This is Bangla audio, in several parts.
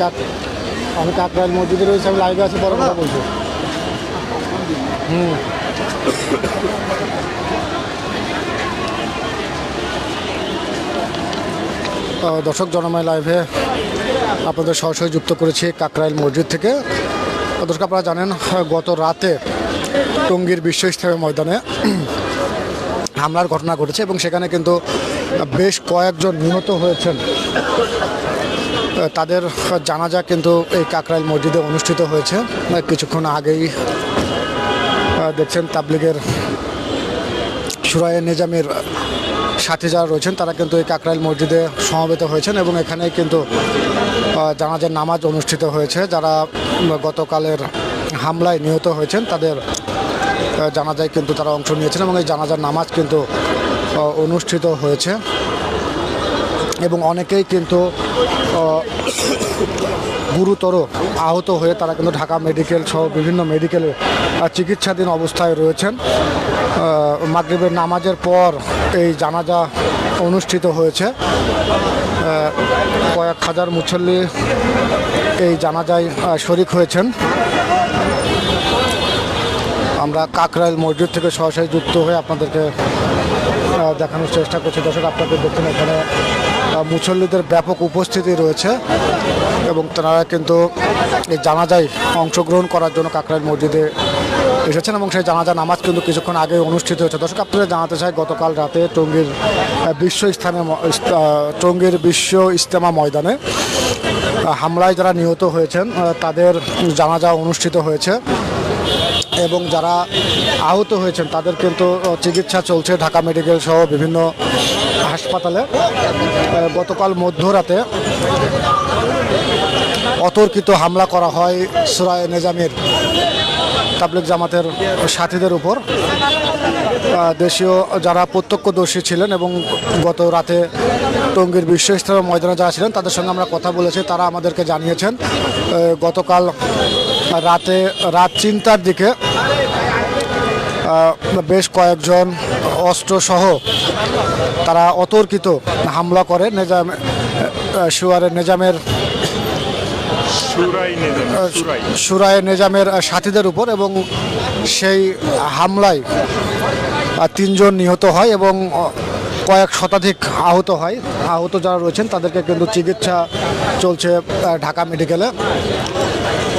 কাক, আমি কাকরাইল মসজিদে রয়েছে আমি লাইভে আছি, বড় কথা বলছি। হুম। দর্শক জনময় লাইভে আপনাদের সরাসরি যুক্ত করেছি কাকরাইল মসজিদ থেকে। দর্শক আপনারা জানেন, গত রাতে টঙ্গীর বিশ্ব ইস্তেমা ময়দানে হামলার ঘটনা ঘটেছে এবং সেখানে কিন্তু বেশ কয়েকজন নিহত হয়েছেন। তাদের জানাজা কিন্তু এই কাকরাইল মসজিদে অনুষ্ঠিত হয়েছে। কিছুক্ষণ আগেই দেখছেন তাবলিগের সুরায় নিজামের সাথী যারা রয়েছেন, তারা কিন্তু এই কাকরাইল মসজিদে সমবেত হয়েছেন এবং এখানে কিন্তু জানাজার নামাজ অনুষ্ঠিত হয়েছে। যারা গতকালের হামলায় নিহত হয়েছেন, তাদের জানাজায় কিন্তু তারা অংশ নিয়েছেন এবং এই জানাজার নামাজ কিন্তু অনুষ্ঠিত হয়েছে। এবং অনেকেই কিন্তু গুরুতর আহত হয়ে তারা কিন্তু ঢাকা মেডিকেল সহ বিভিন্ন মেডিকেলে চিকিৎসাধীন অবস্থায় রয়েছেন। মাগরিবের নামাজের পর এই জানাজা অনুষ্ঠিত হয়েছে। কয়েক হাজার মুসল্লি এই জানাজায় শরিক হয়েছেন। আমরা কাকরাইল মসজিদ থেকে সরাসরি যুক্ত হয়ে আপনাদেরকে দেখানোর চেষ্টা করছি। দর্শক, আপনাদের দেখুন এখানে মুসল্লিদের ব্যাপক উপস্থিতি রয়েছে এবং তারা কিন্তু এই জানাজায় অংশগ্রহণ করার জন্য কাকরাইল মসজিদে এসেছেন এবং সেই জানাজা নামাজ কিন্তু কিছুক্ষণ আগে অনুষ্ঠিত হয়েছে। দর্শক আপনাদের জানাতে চাই গতকাল রাতে টঙ্গীর বিশ্ব স্থানে টঙ্গীর বিশ্ব ইস্তেমা ময়দানে হামলায় যারা নিহত হয়েছেন তাদের জানাজা অনুষ্ঠিত হয়েছে এবং যারা আহত হয়েছেন তাদের কিন্তু চিকিৎসা চলছে। ঢাকা মেডিকেল সহ বিভিন্ন হাসপাতালে গতকাল মধ্যরাতে অতর্কিত হামলা করা হয় সুরায় নেজামের তাবলিক জামাতের সাথীদের উপর। দেশীয় যারা প্রত্যক্ষদর্শী ছিলেন এবং গত রাতে টঙ্গীর বিশ্ব ইস্তেমা ময়দানে যারা ছিলেন, তাদের সঙ্গে আমরা কথা বলেছি, তারা আমাদেরকে জানিয়েছেন। গতকাল রাতে রাত চিন্তার দিকে বেশ কয়েকজন অস্ত্রসহ তারা অতর্কিত হামলা করে নেজাম সুয়ারের নেজামের সুরায় নেজামের সাথীদের উপর এবং সেই হামলায় তিনজন নিহত হয় এবং কয়েক শতাধিক আহত হয়। আহত যারা রয়েছেন তাদেরকে কিন্তু চিকিৎসা চলছে ঢাকা মেডিকেলে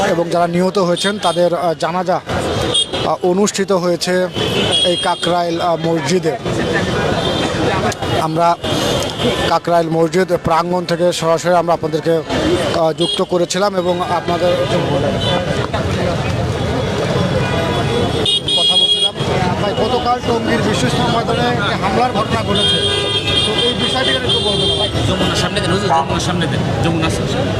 এবং যারা নিহত হয়েছেন তাদের জানাজা অনুষ্ঠিত হয়েছে এই কাকরাইল মসজিদে। আমরা কাকরাইল মসজিদ প্রাঙ্গণ থেকে সরাসরি আমরা আপনাদেরকে যুক্ত করেছিলাম এবং আপনাদের কথা বলছিলাম। গতকাল টঙ্গীর বিশ্ব ময়দানে হামলার ঘটনা ঘটেছে।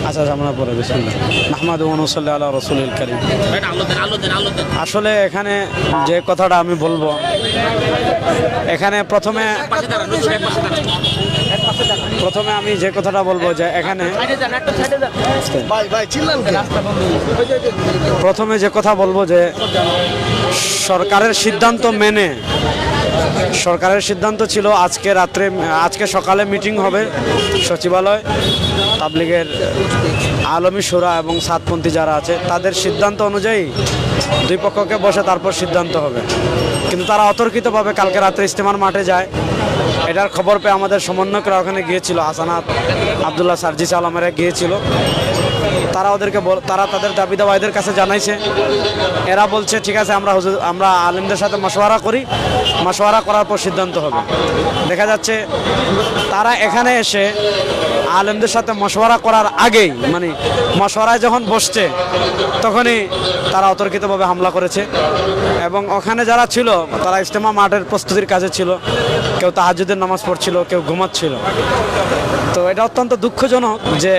আচ্ছা আচ্ছা, আমরা পরে বিসমিল্লাহ মাহমাদ ওয়ানুসাল্লাহ আল্লাহ রসুল করিম। ভাই আলো দেন আলো দেন আলো দেন। আসলে এখানে যে কথাটা আমি বলব এখানে প্রথমে প্রথমে আমি যে কথাটা বলব যে এখানে প্রথমে যে কথা বলব যে সরকারের সিদ্ধান্ত মেনে সরকারের সিদ্ধান্ত ছিল আজকে রাত্রে, আজকে সকালে মিটিং হবে সচিবালয়, তাবলিগের আলমী সুরা এবং সাতপন্থী যারা আছে, তাদের সিদ্ধান্ত অনুযায়ী দুই পক্ষকে বসে তারপর সিদ্ধান্ত হবে। কিন্তু তারা অতর্কিতভাবে কালকে রাত্রে ইস্তেমার মাঠে যায়। এটার খবর পেয়ে আমাদের সমন্বয়করা ওখানে গিয়েছিল, হাসানাত আবদুল্লাহ সার্জিস আলমেরা গিয়েছিল। তারা ওদেরকে তারা তাদের দাবি দাবা এদের কাছে জানাইছে। এরা বলছে, ঠিক আছে, আমরা হুজুর, আমরা আলিমদের সাথে মশওয়ারা করি। মশওয়ারা করার পর সিদ্ধান্ত হবে। দেখা যাচ্ছে, তারা এখানে এসে আলেমদের সাথে মশওয়ারা করার আগেই মানে মশওয়ারায় যখন বসছে, তখনই তারা অতর্কিতভাবে হামলা করেছে। এবং ওখানে যারা ছিল, তারা ইজতেমা মাঠের প্রস্তুতির কাজে ছিল। কেউ তাহাজুদের নামাজ পড়ছিল, কেউ ঘুমাচ্ছিল। তো এটা অত্যন্ত দুঃখজনক যে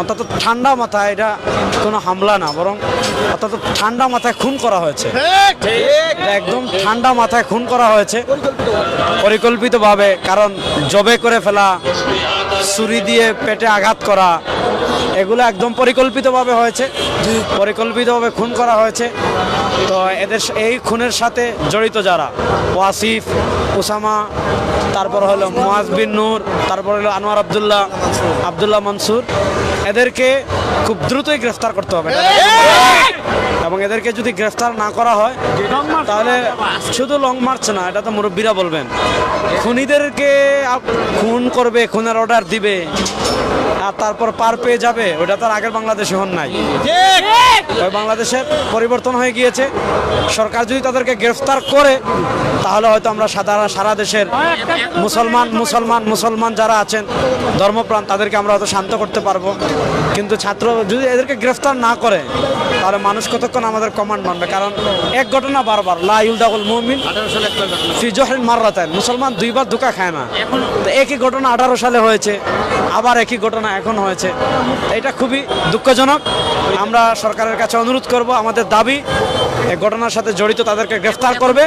অন্তত ঠান্ডা মাথায় এটা কোনো হামলা না, বরং অন্তত ঠান্ডা মাথায় খুন করা হয়েছে। একদম ঠান্ডা মাথায় খুন করা হয়েছে। পরিকল্পিতভাবে, কারণ জবে করে ফেলা, ছুরি দিয়ে পেটে আঘাত করা এগুলো একদম পরিকল্পিতভাবে হয়েছে। পরিকল্পিতভাবে খুন করা হয়েছে। তো এদের এই খুনের সাথে জড়িত যারা? ওয়াসিফ ওসামা তারপর হলো মুয়াজ বিন নূর তারপর হলো আনোয়ার আবদুল্লাহ আবদুল্লাহ মনসুর। এদেরকে খুব দ্রুতই গ্রেফতার করতে হবে। এবং এদেরকে যদি গ্রেফতার না করা হয় তাহলে শুধু লং মার্চ না এটা তো মুরব্বীরা বলবেন। খুনিদেরকে খুন করবে খুনের অর্ডার দিবে। আর তারপর পার পেয়ে যাবে, ওটা তার আগের বাংলাদেশে হন নাই। ওই বাংলাদেশের পরিবর্তন হয়ে গিয়েছে। সরকার যদি তাদেরকে গ্রেফতার করে, তাহলে হয়তো আমরা সাধারণ সারা দেশের মুসলমান মুসলমান মুসলমান যারা আছেন, ধর্মপ্রাণ, তাদেরকে আমরা হয়তো শান্ত করতে পারব। কিন্তু ছাত্র যদি এদেরকে গ্রেফতার না করে, তাহলে মানুষ কতক্ষণ আমাদের কমান্ড মানবে? কারণ এক ঘটনা বারবার, লা ইউলদাকুল মুমিন আঠারো সালে একটা ঘটনা ফি জহরিন মাররাতান মুসলমান দুইবার ধোকা খায় না। তো একই ঘটনা আঠারো সালে হয়েছে, আবার একই ঘটনা এখন হয়েছে। এটা খুবই দুঃখজনক। আমরা সরকারের কাছে অনুরোধ করব আমাদের দাবি এই ঘটনার সাথে জড়িত তাদেরকে গ্রেফতার করবে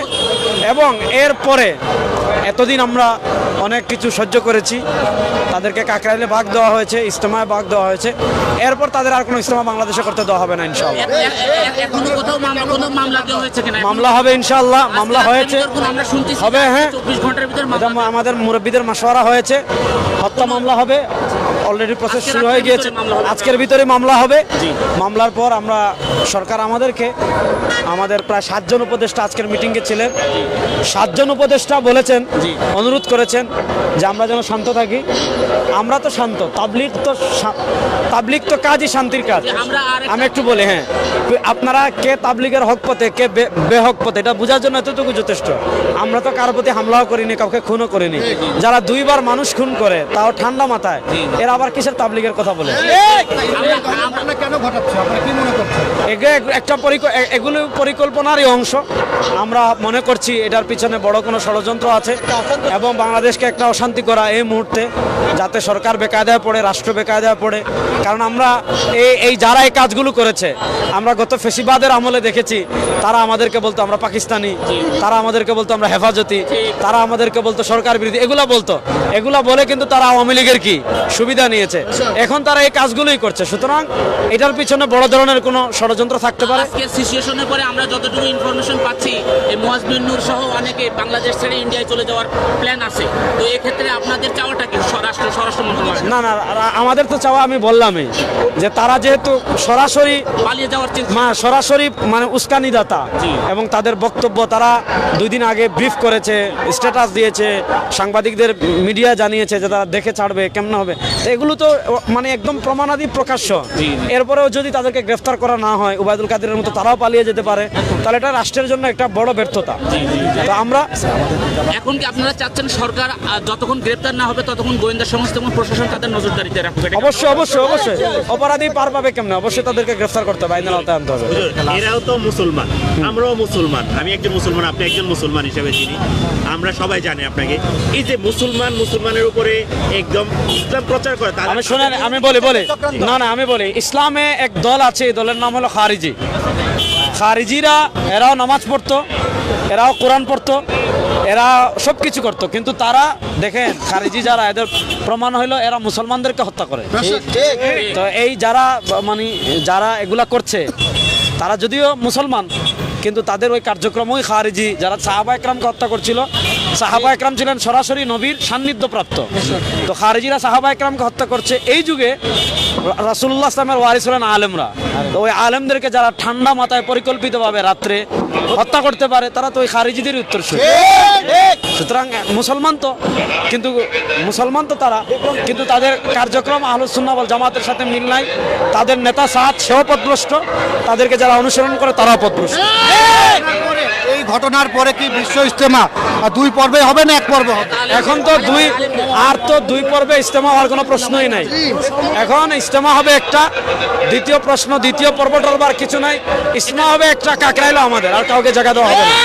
এবং এরপরে এতদিন আমরা অনেক কিছু সহ্য করেছি। তাদেরকে কাকরাইলে ভাগ দেওয়া হয়েছে ইজতেমায় ভাগ দেওয়া হয়েছে। এরপর তাদের আর কোনো ইজতেমা বাংলাদেশে করতে দেওয়া হবে না ইনশাল্লাহ মামলা হবে ইনশাল্লাহ মামলা হয়েছে। হবে, হ্যাঁ। আমাদের মুরব্বীদের মাসওয়ারা হয়েছে। হত্যা মামলা হবে। অলরেডি প্রসেস শুরু হয়ে গিয়েছে। আজকের ভিতরে মামলা হবে। মামলার পর আমরা সরকার আমাদেরকে আমাদের প্রায় সাতজন উপদেষ্টা আজকের মিটিংয়ে ছিলেন। সাতজন উপদেষ্টা বলেছেন অনুরোধ করেছেন যে আমরা যেন শান্ত থাকি। আমরা তো শান্ত তাবলিগ তো তাবলিগ তো কাজই শান্তির কাজ। আমি একটু বলি হ্যাঁ। আপনারা কে তাবলিগের হক পথে কে বেহক পথে এটা বোঝার জন্য এতটুকু যথেষ্ট। আমরা তো কারোর প্রতি হামলাও করিনি কাউকে খুনও করিনি। যারা দুইবার মানুষ খুন করে তাও ঠান্ডা মাথায়। এরা আবার কিসের তাবলিগের কথা বলে? একটা এগুলো পরিকল্পনারই অংশ। আমরা মনে করছি এটার পিছনে বড় কোনো ষড়যন্ত্র আছে এবং বাংলাদেশকে একটা অশান্তি করা এই মুহূর্তে যাতে সরকার বেকায়দায় পড়ে রাষ্ট্র বেকায়দায় পড়ে। কারণ আমরা এই এই যারা এই কাজগুলো করেছে আমরা গত ফেসিবাদের আমলে দেখেছি তারা আমাদেরকে বলতো আমরা পাকিস্তানি তারা আমাদেরকে বলতো আমরা হেফাজতি তারা আমাদেরকে বলতো সরকার বিরোধী এগুলা বলতো। এগুলা বলে কিন্তু তারা আওয়ামী লীগের কি? সুবিধা নিয়েছে এখন তারা এই কাজগুলোই করছে। সুতরাং এটার পিছনে বড় ধরনের কোনো ষড়যন্ত্র থাকতে পারে। সিচুয়েশনের পরে আমরা যতটুকু ইনফরমেশন পাচ্ছি এই মুয়াজ নূর সহ অনেকে বাংলাদেশ ছেড়ে ইন্ডিয়ায় চলে যাওয়ার প্ল্যান আছে। তো এক্ষেত্রে আপনাদের চাওয়াটা কি? স্বরাষ্ট্র স্বরাষ্ট্র মন্ত্রণালয়। না না আমাদের তো চাওয়া আমি বললামই যে তারা যেহেতু সরাসরি পালিয়ে যাওয়ার চিন্তা সরাসরি মানে উস্কানিদাতা। এবং তাদের বক্তব্য তারা দুই দিন আগে ব্রিফ করেছে স্ট্যাটাস দিয়েছে সাংবাদিকদের মিডিয়া জানিয়েছে যে তারা দেখে ছাড়বে কেমন হবে। এগুলো তো মানে একদম প্রমাণাদি প্রকাশ্য। এরপরেও যদি তাদেরকে গ্রেফতার করা না হয় উবায়দুল কাদেরের মতো তারাও পালিয়ে যেতে পারে তাহলে এটা রাষ্ট্রের জন্য একটা বড় ব্যর্থতা। তো আমরা এখন কি আপনারা চাচ্ছেন সরকার যতক্ষণ গ্রেপ্তার না হবে ততক্ষণ গোয়েন্দা সংস্থা এবং প্রশাসন তাদের নজরদারিতে রাখবে? অবশ্যই অবশ্যই অবশ্যই। অপরাধী পার পাবে কেমনে? অবশ্যই তাদেরকে গ্রেফতার করতে হবে আইনের আওতায় আনতে হবে। এরাও তো মুসলমান। আমরাও মুসলমান। আমি একজন মুসলমান আপনি একজন মুসলমান হিসেবে চিনি। আমরা সবাই জানি আপনাকে। এই যে মুসলমান মুসলমানের উপরে একদম ইসলাম প্রচার করে আমি শোনেন আমি বলি বলি। না না আমি বলি ইসলামে এক দল আছে এই দলের নাম হলো খারিজি। খারিজিরা এরাও নামাজ পড়তো এরাও কোরআন পড়তো এরা সব কিছু করতো। কিন্তু তারা দেখেন খারিজি যারা এদের প্রমাণ হইল এরা মুসলমানদেরকে হত্যা করে। তো এই যারা মানে যারা এগুলা করছে তারা যদিও মুসলমান কিন্তু তাদের ওই কার্যক্রমই খারেজি। যারা সাহাবা একরামকে হত্যা করছিল সাহাবা একরাম ছিলেন সরাসরি নবীর সান্নিধ্যপ্রাপ্ত। তো খারেজিরা সাহাবা একরামকে হত্যা করছে। এই যুগে রাসুল্লাহ ইসলামের ওয়ারিস হলেন আলেমরা। তো ওই আলেমদেরকে যারা ঠান্ডা মাথায় পরিকল্পিতভাবে রাত্রে হত্যা করতে পারে, তারা তো ওই খারিজিদের উত্তর সুতরাং মুসলমান তো, কিন্তু মুসলমান তো তারা, কিন্তু তাদের কার্যক্রম আহলুসুন্না বল জামাতের সাথে মিল নাই। তাদের নেতা সাদ সেও পথভ্রষ্ট, তাদেরকে যারা অনুসরণ করে তারাও পথভ্রষ্ট। এই ঘটনার পরে কি বিশ্ব ইজতেমা? দুই পর্বে হবে না এক পর্ব হবে? এখন তো দুই আর তো দুই পর্বে ইস্তেমা হওয়ার কোনো প্রশ্নই নাই। এখন ইস্তেমা হবে একটা দ্বিতীয় প্রশ্ন দ্বিতীয় পর্ব টর্বার কিছু নাই। ইস্তেমা হবে একটা কাকরাইলো আমাদের আর কাউকে জায়গা দেওয়া হবে না।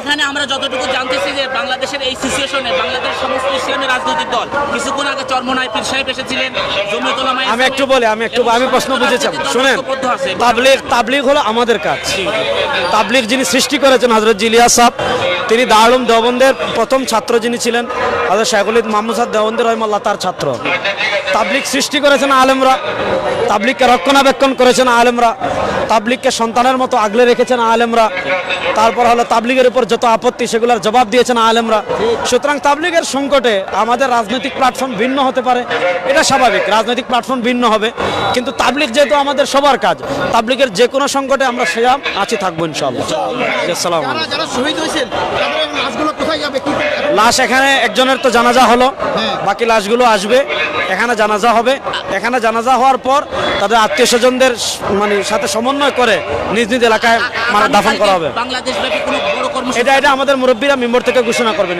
এখানে আমরা যতটুকু জানতেছি যে বাংলাদেশের এই সিচুয়েশনে বাংলাদেশ সমস্ত ইসলামী রাজনৈতিক দল কিছুক্ষণ আগে চরমনাই পীর সাহেব এসেছিলেন আমি একটু বলি আমি একটু আমি প্রশ্ন বুঝেছিলাম শুনেন তাবলিগ তাবলিগ হলো আমাদের কাজ। তাবলিগ যিনি সৃষ্টি করেছেন হজরত জিলিয়া সাহ তিনি দারুম দেওবন্দের প্রথম ছাত্র যিনি ছিলেন হাজর শাহুলিদ মাহমুদ দেবন্দের রহমাল্লাহ তার ছাত্র। তাবলিক সৃষ্টি করেছেন আলেমরা তাবলিককে রক্ষণাবেক্ষণ করেছেন আলেমরা তাবলিককে সন্তানের মতো আগলে রেখেছেন আলেমরা। তারপর হলো তাবলিগের উপর যত আপত্তি সেগুলোর জবাব দিয়েছেন আলেমরা। সুতরাং তাবলিগের সংকটে আমাদের রাজনৈতিক প্ল্যাটফর্ম ভিন্ন হতে পারে। এটা স্বাভাবিক রাজনৈতিক প্ল্যাটফর্ম ভিন্ন হবে। কিন্তু তাবলিগ যেহেতু আমাদের সবার কাজ তাবলিগের যে কোনো সংকটে আমরা সেরাম আছি থাকব কি লাশ এখানে একজনের তো জানাজা হলো বাকি লাশগুলো আসবে। এখানে জানাজা হবে। এখানে জানাজা হওয়ার পর তাদের আত্মীয় স্বজনদের মানে সাথে সমন্বয় করে নিজ নিজ এলাকায় মানে দাফন করা হবে। বাংলাদেশ ব্যাপী কোনো বড় কর্মসূচি এটা এটা আমাদের মুরব্বীরা মেম্বর থেকে ঘোষণা করবেন?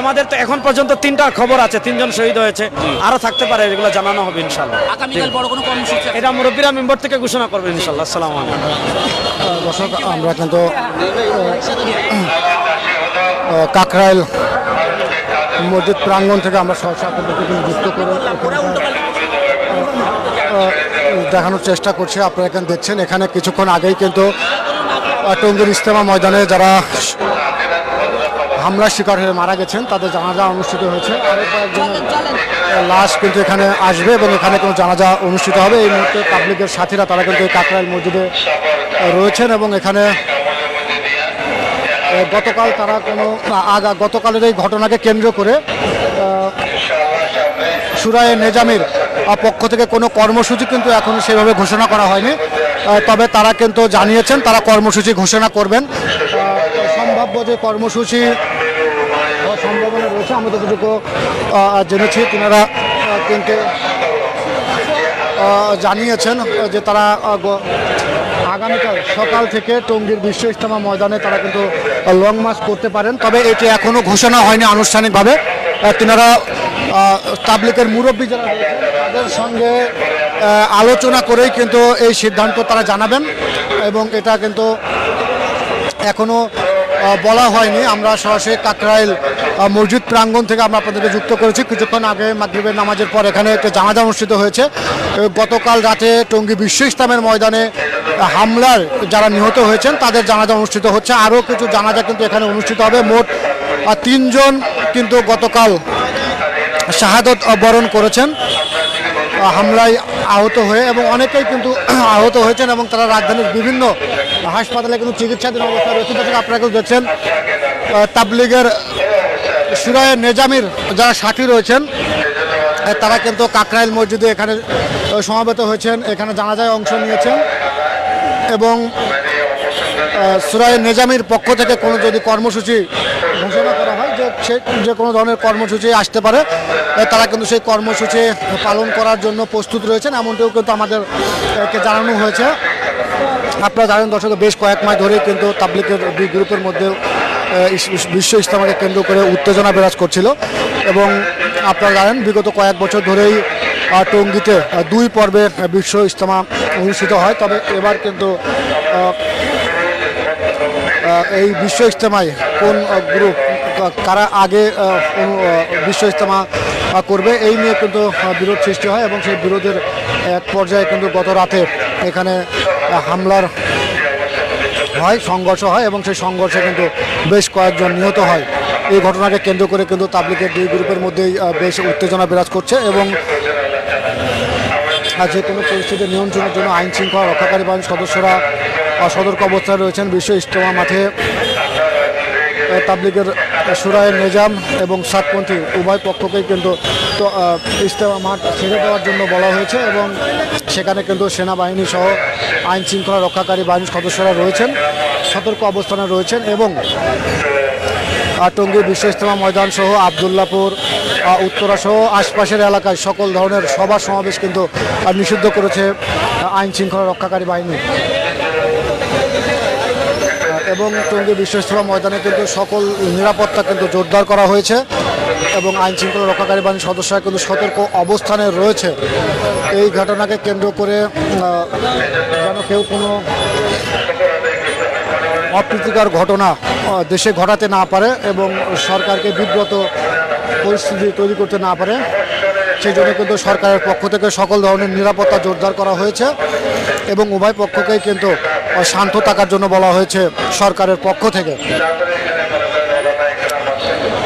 আমাদের তো এখন পর্যন্ত তিনটা খবর আছে তিনজন শহীদ হয়েছে। আরও থাকতে পারে এগুলো জানানো হবে ইনশাল্লাহ আগামীকাল বড় কোনো কর্মসূচি আছে? এটা মুরব্বীরা মেম্বর থেকে ঘোষণা করবেন ইনশাল্লাহ আসসালামু আলাইকুম। দর্শক আমরা কিন্তু কাকরাইল মসজিদ প্রাঙ্গণ থেকে আমরা সহসা যুক্ত করে দেখানোর চেষ্টা করছি। আপনারা এখানে দেখছেন, এখানে কিছুক্ষণ আগেই কিন্তু টঙ্গীর ইস্তেমা ময়দানে যারা হামলার শিকার হয়ে মারা গেছেন, তাদের জানাজা অনুষ্ঠিত হয়েছে। আরও কয়েকজনের লাশ কিন্তু এখানে আসবে এবং এখানে কোনো জানাজা অনুষ্ঠিত হবে। এই মুহূর্তে পাবলিকের সাথীরা, তারা কিন্তু কাকরাইল মসজিদে রয়েছেন এবং এখানে গতকাল তারা কোনো আগা গতকালের এই ঘটনাকে কেন্দ্র করে সুরায় নেজামির পক্ষ থেকে কোনো কর্মসূচি কিন্তু এখন সেভাবে ঘোষণা করা হয়নি। তবে তারা কিন্তু জানিয়েছেন, তারা কর্মসূচি ঘোষণা করবেন। সম্ভাব্য যে কর্মসূচি সম্ভাবনা রয়েছে, আমরা যতটুকু জেনেছি, তিনারা কিন্তু জানিয়েছেন যে তারা আগামীকাল সকাল থেকে টঙ্গীর বিশ্ব ইস্তেমা ময়দানে তারা কিন্তু লং মার্চ করতে পারেন। তবে এটি এখনও ঘোষণা হয়নি আনুষ্ঠানিকভাবে। তিনারা তাবলিকের মুরব্বী যারা তাদের সঙ্গে আলোচনা করেই কিন্তু এই সিদ্ধান্ত তারা জানাবেন। এবং এটা কিন্তু এখনও আহ, বলা হয়নি। আমরা সরাসরি কাকরাইল মসজিদ প্রাঙ্গণ থেকে আমরা আপনাদেরকে যুক্ত করেছি। কিছুক্ষণ আগে মাগরিবের নামাজের পর এখানে একটা জানাজা অনুষ্ঠিত হয়েছে। গতকাল রাতে টঙ্গী বিশ্ব ইসলামের ময়দানে হামলার যারা নিহত হয়েছেন, তাদের জানাজা অনুষ্ঠিত হচ্ছে। আরও কিছু জানাজা কিন্তু এখানে অনুষ্ঠিত হবে। মোট তিনজন কিন্তু গতকাল শাহাদত বরণ করেছেন। হামলায় আহত হয়ে এবং অনেকেই কিন্তু আহত হয়েছেন এবং তারা রাজধানীর বিভিন্ন হাসপাতালে কিন্তু চিকিৎসাধীন অবস্থায় রয়েছে দর্শক, আপনারা দেখছেন তাবলিগের সুরায় নেজামির যারা সাথী রয়েছেন তারা কিন্তু কাকরাইল মসজিদে এখানে সমাবেত হয়েছেন। এখানে জানাজায় অংশ নিয়েছেন এবং সুরায় নেজামির পক্ষ থেকে কোনো যদি কর্মসূচি সে যে কোনো ধরনের কর্মসূচি আসতে পারে তারা কিন্তু সেই কর্মসূচি পালন করার জন্য প্রস্তুত রয়েছেন, এমনটিও কিন্তু আমাদের একে জানানো হয়েছে। আপনারা জানেন দর্শক, বেশ কয়েক মাস ধরেই কিন্তু তাবলিকের দুই গ্রুপের মধ্যে বিশ্ব ইস্তেমাকে কেন্দ্র করে উত্তেজনা বিরাজ করছিল এবং আপনারা জানেন বিগত কয়েক বছর ধরেই টঙ্গীতে দুই পর্বে বিশ্ব ইস্তেমা অনুষ্ঠিত হয়। তবে এবার কিন্তু এই বিশ্ব ইজতেমায় কোন গ্রুপ কারা আগে বিশ্ব ইজতেমা করবে, এই নিয়ে কিন্তু বিরোধ সৃষ্টি হয় এবং সেই বিরোধের এক পর্যায়ে কিন্তু গত রাতে এখানে হামলার হয়, সংঘর্ষ হয় এবং সেই সংঘর্ষে কিন্তু বেশ কয়েকজন নিহত হয়। এই ঘটনাকে কেন্দ্র করে কিন্তু তাবলিকের দুই গ্রুপের মধ্যেই বেশ উত্তেজনা বিরাজ করছে এবং যে কোনো পরিস্থিতি নিয়ন্ত্রণের জন্য আইন শৃঙ্খলা রক্ষাকারী বাহিনীর সদস্যরা সতর্ক অবস্থায় রয়েছেন। বিশ্ব ইজতেমা মাঠে তাবলিগের সুরায়ের নিজাম এবং সাতপন্থী উভয় পক্ষকেই কিন্তু, তো ইজতেমা মাঠ ছেড়ে দেওয়ার জন্য বলা হয়েছে এবং সেখানে কিন্তু সেনাবাহিনী সহ আইন শৃঙ্খলা রক্ষাকারী বাহিনীর সদস্যরা রয়েছেন, সতর্ক অবস্থানে রয়েছেন এবং টঙ্গী বিশ্ব ইজতেমা ময়দান সহ আবদুল্লাপুর উত্তরা সহ আশপাশের এলাকায় সকল ধরনের সভা সমাবেশ কিন্তু নিষিদ্ধ করেছে আইন শৃঙ্খলা রক্ষাকারী বাহিনী। এবং টঙ্গী বিশ্ব ইজতেমা ময়দানে কিন্তু সকল নিরাপত্তা কিন্তু জোরদার করা হয়েছে এবং আইন শৃঙ্খলা রক্ষাকারী বাহিনীর সদস্যরা কিন্তু সতর্ক অবস্থানে রয়েছে। এই ঘটনাকে কেন্দ্র করে যেন কেউ কোনো অপ্রীতিকর ঘটনা দেশে ঘটাতে না পারে এবং সরকারকে বিব্রত পরিস্থিতি তৈরি করতে না পারে। সেই জন্য কিন্তু সরকারের পক্ষ থেকে সকল ধরনের নিরাপত্তা জোরদার করা হয়েছে এবং উভয় পক্ষকেই কিন্তু শান্ত থাকার জন্য বলা হয়েছে সরকারের পক্ষ থেকে।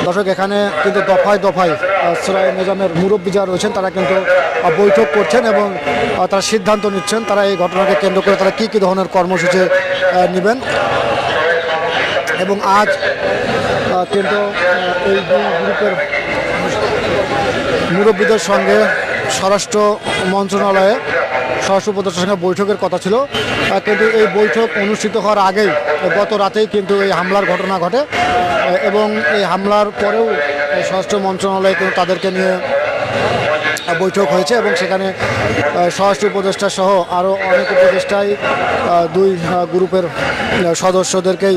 দর্শক, এখানে কিন্তু দফায় দফায় সুরায় নিজামের মুরব্বী যারা রয়েছেন, তারা কিন্তু বৈঠক করছেন এবং তারা সিদ্ধান্ত নিচ্ছেন তারা এই ঘটনাকে কেন্দ্র করে তারা কী কী ধরনের কর্মসূচি নেবেন। এবং আজ কিন্তু এই দুই গ্রুপের মুরব্বীদের সঙ্গে স্বরাষ্ট্র মন্ত্রণালয়ে স্বরাষ্ট্র উপদেষ্টার সঙ্গে বৈঠকের কথা ছিল। কিন্তু এই বৈঠক অনুষ্ঠিত হওয়ার আগেই, গত রাতেই কিন্তু এই হামলার ঘটনা ঘটে। এবং এই হামলার পরেও স্বরাষ্ট্র মন্ত্রণালয় কিন্তু তাদেরকে নিয়ে বৈঠক হয়েছে এবং সেখানে স্বরাষ্ট্র উপদেষ্টা সহ আরও অনেক উপদেষ্টাই দুই গ্রুপের সদস্যদেরকেই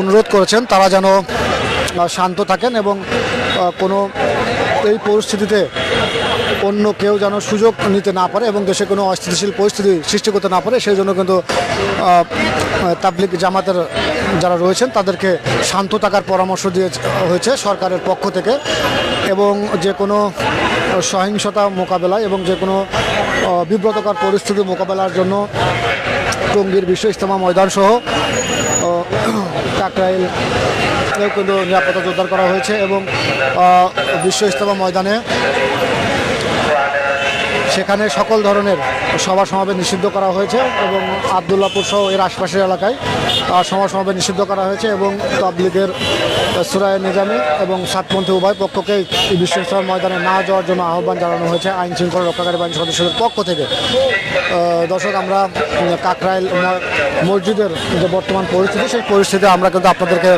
অনুরোধ করেছেন। তারা যেন শান্ত থাকেন এবং কোনো এই পরিস্থিতিতে অন্য কেউ যেন সুযোগ নিতে না পারে এবং দেশে কোনো অস্থিতিশীল পরিস্থিতি সৃষ্টি করতে না পারে সেই জন্য কিন্তু আহ, তাবলিগ জামাতের যারা রয়েছেন তাদেরকে শান্ত থাকার পরামর্শ দিয়ে হয়েছে সরকারের পক্ষ থেকে এবং যে কোনো সহিংসতা মোকাবেলায় এবং যে কোনো বিব্রতকর পরিস্থিতি মোকাবেলার জন্য টঙ্গীর বিশ্ব ইজতেমা ময়দান সহ কাকরাইল কিন্তু নিরাপত্তা জোরদার করা হয়েছে এবং বিশ্ব ইজতেমা ময়দানে সেখানে সকল ধরনের সভা সমাবেশ নিষিদ্ধ করা হয়েছে এবং আবদুল্লাপুর সহ এর আশপাশের এলাকায় সভা সমাবেশ নিষিদ্ধ করা হয়েছে এবং তাবলিগের সুরায় নিজামী এবং সাতপন্থী উভয় পক্ষকে এই বিশ্ব ইজতেমা ময়দানে না যাওয়ার জন্য আহ্বান জানানো হয়েছে আইন শৃঙ্খলা রক্ষাকারী বাহিনী সদস্যদের পক্ষ থেকে। দর্শক, আমরা কাকরাইল মসজিদের যে বর্তমান পরিস্থিতি, সেই পরিস্থিতি আমরা কিন্তু আপনাদেরকে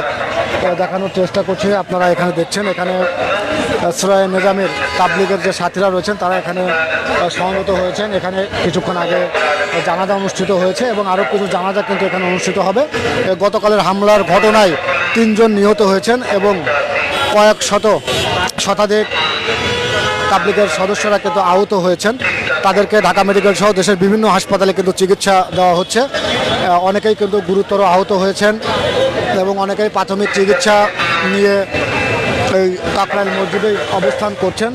দেখানোর চেষ্টা করছি, আপনারা এখানে দেখছেন, এখানে সুরায় নিজামের তাবলিগের যে সাথীরা রয়েছেন, তারা এখানে সমবেত হয়েছেন। এখানে কিছুক্ষণ আগে জানাজা অনুষ্ঠিত হয়েছে এবং আরও কিছু জানাজা কিন্তু এখানে অনুষ্ঠিত হবে। গতকালের হামলার ঘটনায় তিনজন নিহত হয়েছেন এবং কয়েক শত শতাধিক তাবলিগের সদস্যরা কিন্তু আহত হয়েছেন। তাদেরকে ঢাকা মেডিকেল সহ দেশের বিভিন্ন হাসপাতালে কিন্তু চিকিৎসা দেওয়া হচ্ছে। অনেকেই কিন্তু গুরুতর আহত হয়েছেন। এবং অনেকেই প্রাথমিক চিকিৎসা নিয়ে এই কাকরাইল মসজিদে অবস্থান করছেন।